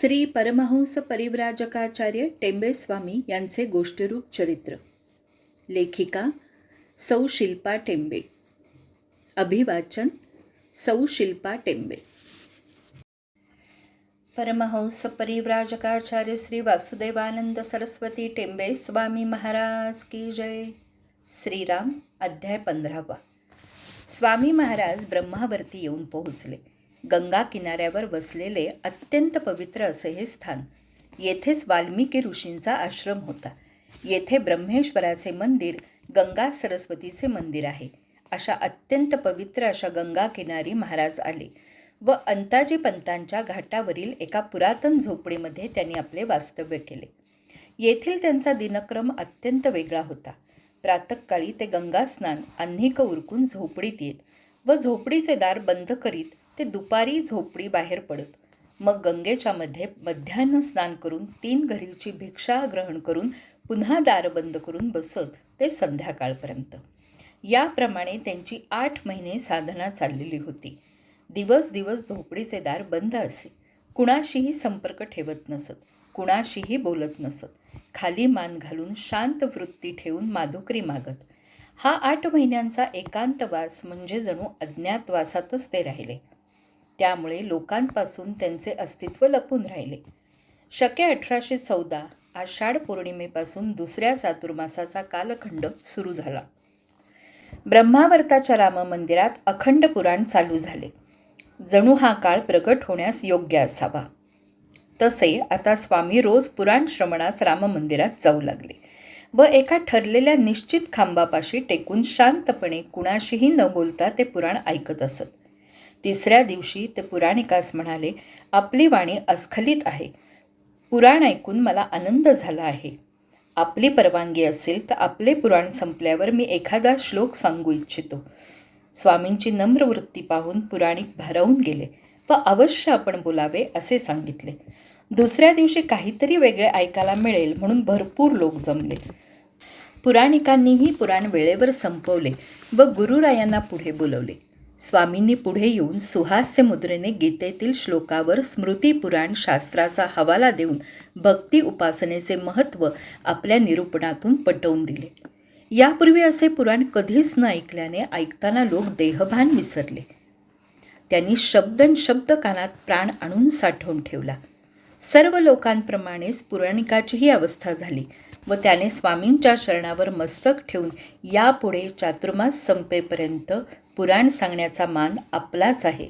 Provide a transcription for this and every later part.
श्री परमहंस परिव्राजकाचार्य टेंबे स्वामी यांचे गोष्टीरूप चरित्र. लेखिका सौ शिल्पा टेंबे. अभिवाचन सौ शिल्पा टेंबे. परमहंस परिव्राजकाचार्य श्री वासुदेवानंद सरस्वती टेंबे स्वामी महाराज की जय. श्रीराम अध्याय पंधरावा. स्वामी महाराज ब्रह्मावरती येऊन पोहोचले. गंगा किनाऱ्यावर वसलेले अत्यंत पवित्र असे हे स्थान. येथेच वाल्मिकी ऋषींचा आश्रम होता. येथे ब्रह्मेश्वराचे मंदिर गंगा सरस्वतीचे मंदिर आहे. अशा अत्यंत पवित्र अशा गंगा किनारी महाराज आले व अंताजी पंतांच्या घाटावरील एका पुरातन झोपडीमध्ये त्यांनी आपले वास्तव्य केले. येथील त्यांचा दिनक्रम अत्यंत वेगळा होता. प्रातःकाळी ते गंगा स्नान अन्निक उरकून झोपडीत येत व झोपडीचे दार बंद करीत ते दुपारी झोपडी बाहेर पडत. मग गंगेच्या मध्ये मध्यान्ह स्नान करून तीन घरीची भिक्षा ग्रहण करून पुन्हा दार बंद करून बसत ते संध्याकाळपर्यंत. याप्रमाणे त्यांची आठ महिने साधना चाललेली होती. दिवस दिवस झोपडीचे दार बंद असे. कुणाशीही संपर्क ठेवत नसत. कुणाशीही बोलत नसत. खाली मान घालून शांत वृत्ती ठेवून माधुकरी मागत. हा आठ महिन्यांचा एकांतवास म्हणजे जणू अज्ञातवासातच ते राहिले. त्यामुळे लोकांपासून त्यांचे अस्तित्व लपून राहिले. शके अठराशे चौदा आषाढ पौर्णिमेपासून दुसऱ्या चातुर्मासाचा कालखंड सुरू झाला. ब्रह्मावर्ताच्या राम मंदिरात अखंड पुराण चालू झाले. जणू हा काळ प्रकट होण्यास योग्य असावा. तसे आता स्वामी रोज पुराण श्रवणास राममंदिरात जाऊ लागले व एका ठरलेल्या निश्चित खांबापाशी टेकून शांतपणे कुणाशीही न बोलता ते पुराण ऐकत असत. तिसऱ्या दिवशी ते पुराणिकास म्हणाले आपली वाणी अस्खलित आहे. पुराण ऐकून मला आनंद झाला आहे. आपली परवानगी असेल तर आपले पुराण संपल्यावर मी एखादा श्लोक सांगू इच्छितो. स्वामींची नम्र वृत्ती पाहून पुराणिक भारावून गेले व अवश्य आपण बोलावे असे सांगितले. दुसऱ्या दिवशी काहीतरी वेगळे ऐकायला मिळेल म्हणून भरपूर लोक जमले. पुराणिकांनीही पुराण वेळेवर संपवले व गुरुरायांना पुढे बोलवले. स्वामींनी पुढे येऊन सुहास्य मुद्रेने गीतेतील श्लोकावर स्मृतीपुराण शास्त्राचा हवाला देऊन भक्ती उपासनेचे महत्त्व आपल्या निरूपणातून पटवून दिले. यापूर्वी असे पुराण कधीच न ऐकल्याने ऐकताना लोक देहभान विसरले. त्यांनी शब्दन शब्द कानात प्राण आणून साठवून ठेवला. सर्व लोकांप्रमाणेच पुराणिकाचीही अवस्था झाली व त्याने स्वामींच्या चरणावर मस्तक ठेवून यापुढे चातुर्मास संपेपर्यंत पुराण सांगण्याचा मान आपलाच आहे.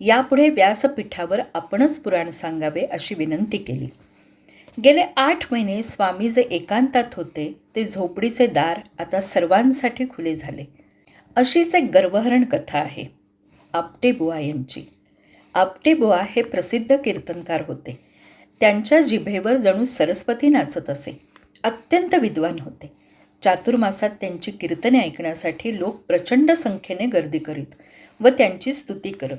यापुढे व्यासपीठावर आपणच पुराण सांगावे अशी विनंती केली. गेले आठ महिने स्वामी जे एकांतात होते ते झोपडीचे दार आता सर्वांसाठी खुले झाले. अशीच एक गर्वहरण कथा आहे. आपटेबुवा यांची. आपटेबुवा हे प्रसिद्ध कीर्तनकार होते. त्यांच्या जिभेवर जणू सरस्वती नाचत असे. अत्यंत विद्वान होते. चातुर्मासात त्यांची कीर्तने ऐकण्यासाठी लोक प्रचंड संख्येने गर्दी करीत व त्यांची स्तुती करत.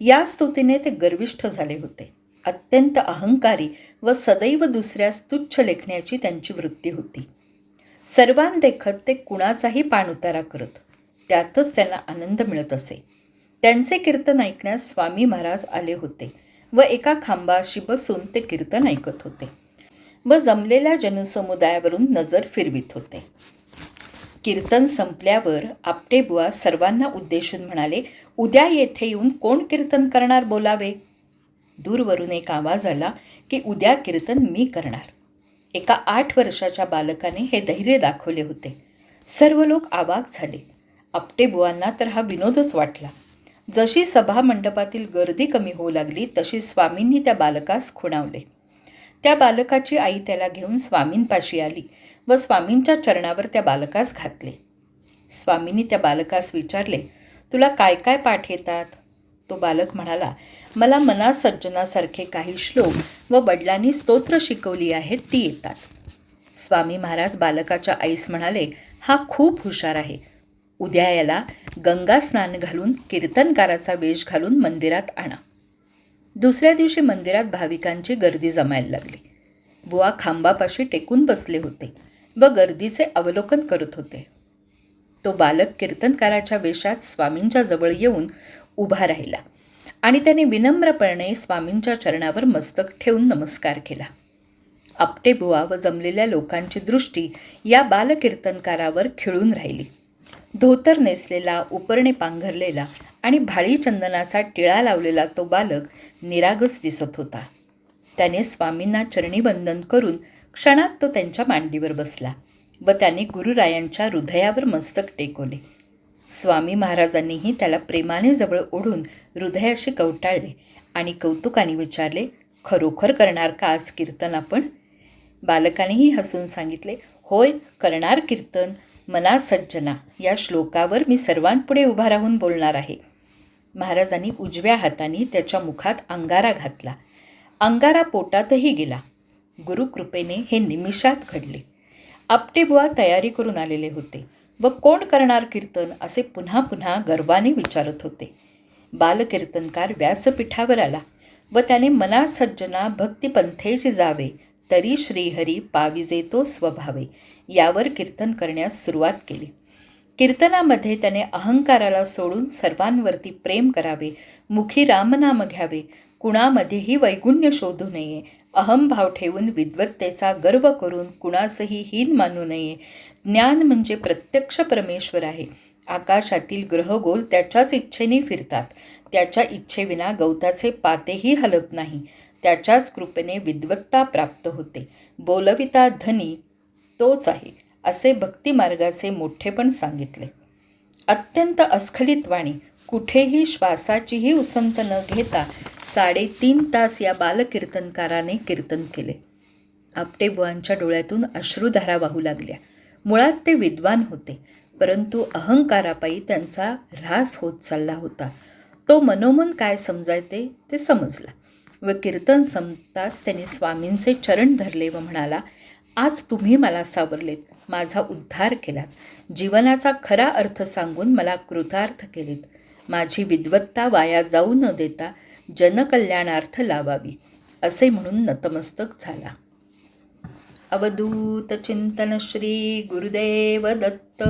या स्तुतीने ते गर्विष्ठ झाले होते. अत्यंत अहंकारी व सदैव दुसऱ्यास तुच्छ लेखण्याची त्यांची वृत्ती होती. सर्वांदेखत ते कुणाचाही पाणउतारा करत त्यातच त्यांना आनंद मिळत असे. त्यांचे कीर्तन ऐकण्यास स्वामी महाराज आले होते व एका खांबाशी बसून ते कीर्तन ऐकत होते. व जमलेल्या जनसमुदायावरून नजर फिरवित होते. कीर्तन संपल्यावर आपटेबुवा सर्वांना उद्देशून म्हणाले उद्या येथे येऊन कोण कीर्तन करणार बोलावे दूरवरून एक आवाज आला की उद्या कीर्तन मी करणार एका आठ वर्षाच्या बालकाने हे धैर्य दाखवले होते. सर्व लोक आवाक झाले. आपटेबुवांना तर हा विनोदच वाटला. जशी सभा मंडपातील गर्दी कमी होऊ लागली तशी स्वामींनी त्या बालकास खुणावले. त्या बालकाची आई त्याला घेऊन स्वामींपाशी आली व स्वामींच्या चरणावर त्या बालकास घातले. स्वामींनी त्या बालकास विचारले तुला काय काय पाठ येतात? तो बालक म्हणाला मला मना सज्जनासारखे काही श्लोक व वडिलांनी स्तोत्र शिकवली आहेत ती येतात. स्वामी महाराज बालकाच्या आईस म्हणाले हा खूप हुशार आहे. उद्या याला गंगा स्नान घालून कीर्तनकाराचा वेश घालून मंदिरात आणा. दुसऱ्या दिवशी मंदिरात भाविकांची गर्दी जमायला लागली. बुवा खांबापाशी टेकून बसले होते व गर्दीचे अवलोकन करत होते. तो बालक कीर्तनकाराच्या वेशात स्वामींच्या जवळ येऊन उभा राहिला आणि त्याने विनम्रपणे स्वामींच्या चरणावर मस्तक ठेवून नमस्कार केला. आपटे बुवा व जमलेल्या लोकांची दृष्टी या बालकीर्तनकारावर खिळून राहिली. धोतर नेसलेला उपरणे पांघरलेला आणि भाळी चंदनाचा टिळा लावलेला तो बालक निरागस दिसत होता. त्याने स्वामींना चरणी वंदन करून क्षणात तो त्यांच्या मांडीवर बसला व त्याने गुरुरायांच्या हृदयावर मस्तक टेकवले. स्वामी महाराजांनीही त्याला प्रेमाने जवळ ओढून हृदयाशी कवटाळले आणि कौतुकाने विचारले खरोखर करणार का आज कीर्तन आपण? बालकानेही हसून सांगितले होय करणार कीर्तन. मना सज्जना या श्लोकावर मी सर्वांपुढे उभा राहून बोलणार आहे. महाराजांनी उजव्या हाताने त्याच्या मुखात अंगारा घातला. अंगारा पोटातही गेला. गुरुकृपेने हे निमिषात घडले. आपटेबुवा तयारी करून आलेले होते व कोण करणार कीर्तन असे पुन्हा पुन्हा गर्वाने विचारत होते. बालकीर्तनकार व्यासपीठावर आला व त्याने मना सज्जना भक्तिपंथेची जावे तरी श्रीहरी पाविजे तो स्वभावे यावर कीर्तन करण्यास सुरुवात केली. कीर्तनामध्ये त्याने अहंकाराला सोडून सर्वांवरती प्रेम करावे मुखी रामनाम घ्यावे कुणामध्येही वैगुण्य शोधू नये अहंभाव ठेवून विद्वत्तेचा गर्व करून कुणासही हीन मानू नये. ज्ञान म्हणजे प्रत्यक्ष परमेश्वर आहे. आकाशातील ग्रहगोल त्याच्याच इच्छेने फिरतात. त्याच्या इच्छेविना गवताचे पातेही हलत नाही. त्याच्याच कृपेने विद्वत्ता प्राप्त होते. बोलविता धनी तोच आहे. असे भक्तिमार्गाचे मोठेपण सांगितले. अत्यंत अस्खलित वाणी कुठेही श्वासाचीही उसंत न घेता साडेतीन तास या बालकीर्तनकाराने कीर्तन केले. आपटेबुवांच्या डोळ्यातून अश्रुधारा वाहू लागल्या. मुळात ते विद्वान होते परंतु अहंकारापायी त्यांचा ऱ्हास होत चालला होता. तो मनोमन काय समजायते ते समजला व कीर्तन संपताच त्यांनी स्वामींचे चरण धरले व म्हणाला आज तुम्ही मला सावरलेत. माझा उद्धार केलात. जीवनाचा खरा अर्थ सांगून मला कृतार्थ केलेत. माझी विद्वत्ता वाया जाऊ न देता जनकल्याणार्थ लावावी असे म्हणून नतमस्तक झाला. अवधूत चिंतन श्री गुरुदेव दत्त.